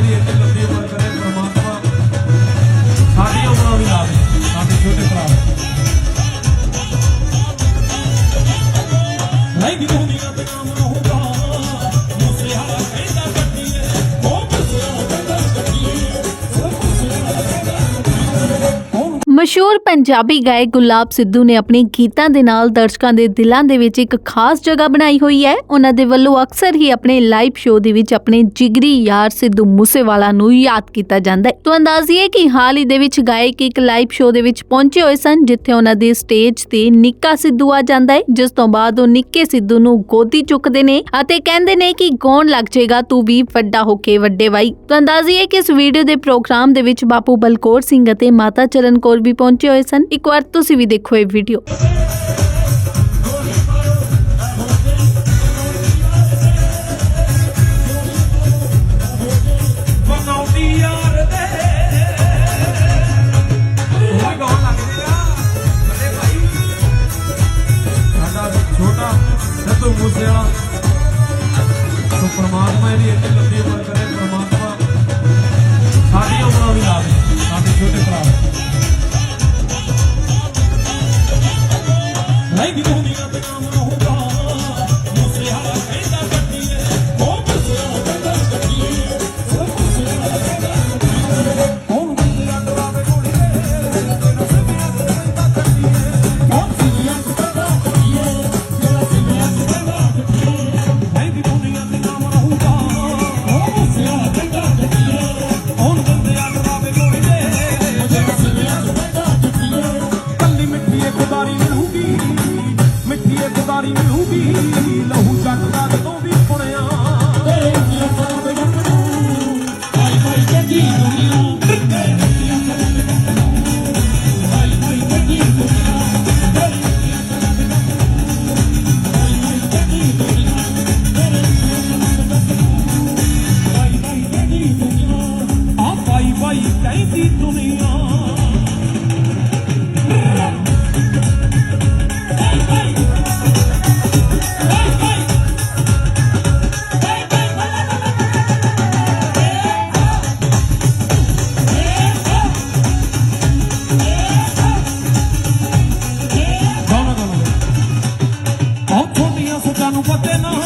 ਬੱਚਿਆਂ ਦੀ ਇੱਥੇ ਲੰਬੀ ਉਮਰ ਕਰੇ ਪਰਮਾਤਮਾ। ਸਾਡੀ ਉਮਰਾਂ ਵੀ ਲਾ ਦੇ ਸਾਡੇ ਛੋਟੇ ਭਰਾ ਨਹੀਂ ਕਿਤੇ ਹੁੰਦੀਆਂ ਤੇ ਕਾਮ। ਮਸ਼ਹੂਰ ਪੰਜਾਬੀ ਗਾਇਕ ਗੁਲਾਬ ਸਿੱਧੂ ਨੇ ਆਪਣੇ ਗੀਤਾਂ ਦੇ ਨਾਲ ਦਰਸ਼ਕਾਂ ਦੇ ਦਿਲਾਂ ਦੇ ਵਿੱਚ ਇੱਕ ਖਾਸ ਜਗ੍ਹਾ ਬਣਾਈ ਹੋਈ ਹੈ। ਉਹਨਾਂ ਦੇ ਵੱਲੋਂ ਅਕਸਰ ਹੀ ਆਪਣੇ ਲਾਈਵ ਸ਼ੋਅ ਦੇ ਵਿੱਚ ਆਪਣੇ ਜਿਗਰੀ ਯਾਰ ਸਿੱਧੂ ਮੂਸੇਵਾਲਾ ਨੂੰ ਯਾਦ ਕੀਤਾ ਜਾਂਦਾ ਹੈ। ਤੋਂ ਅੰਦਾਜ਼ੀਏ ਕਿ ਹਾਲ ਹੀ ਦੇ ਵਿੱਚ ਗਾਇਕ ਇੱਕ ਲਾਈਵ ਸ਼ੋਅ ਦੇ ਵਿੱਚ ਪਹੁੰਚੇ ਹੋਏ ਸਨ, ਜਿੱਥੇ ਉਹਨਾਂ ਦੇ ਸਟੇਜ ਤੇ ਨਿੱਕਾ ਸਿੱਧੂ ਆ ਜਾਂਦਾ ਹੈ। ਜਿਸ ਤੋਂ ਬਾਅਦ ਉਹ ਨਿੱਕੇ ਸਿੱਧੂ ਨੂੰ ਗੋਦੀ ਚੁੱਕਦੇ ਨੇ ਅਤੇ ਕਹਿੰਦੇ ਨੇ ਕਿ ਗਾਉਣ ਲੱਗ ਜਾਏਗਾ, ਤੂੰ ਵੀ ਵੱਡਾ ਹੋ ਕੇ ਵੱਡੇ ਬਾਈ। ਤੋਂ ਅੰਦਾਜ਼ੀਏ ਕਿ ਇਸ ਵੀਡੀਓ ਦੇ ਪ੍ਰੋਗਰਾਮ ਦੇ ਵਿੱਚ ਬਾਪੂ ਬਲਕੌਰ ਸਿੰਘ ਅਤੇ ਮਾਤਾ ਚਰਨ ਕੌਰ ਵੀ ਪਹੁੰਚੇ ਹੋਏ ਸਨ ਇੱਕ ਵਾਰ ਤੁਸੀਂ ਵੀ ਦੇਖੋ ਇਹ ਵੀਡੀਓ ਬਣਾਉਂਦੀ ਯਾਰ ਦੇ ਉਹ ਗਾਉਣ ਲੱਗ ਜੇਗਾ ਅਰੇ ਭਾਈ ਸਾਡਾ ਛੋਟਾ ਸਿੱਧੂ ਮੂਸੇ ਵਾਲਾ ਸੋ ਪ੍ਰਮਾਤਮਾ ਇਹਦੀ ਇੱਥੇ ਲੰਬੀ ਉਮਰ Maybe 牛逼 você não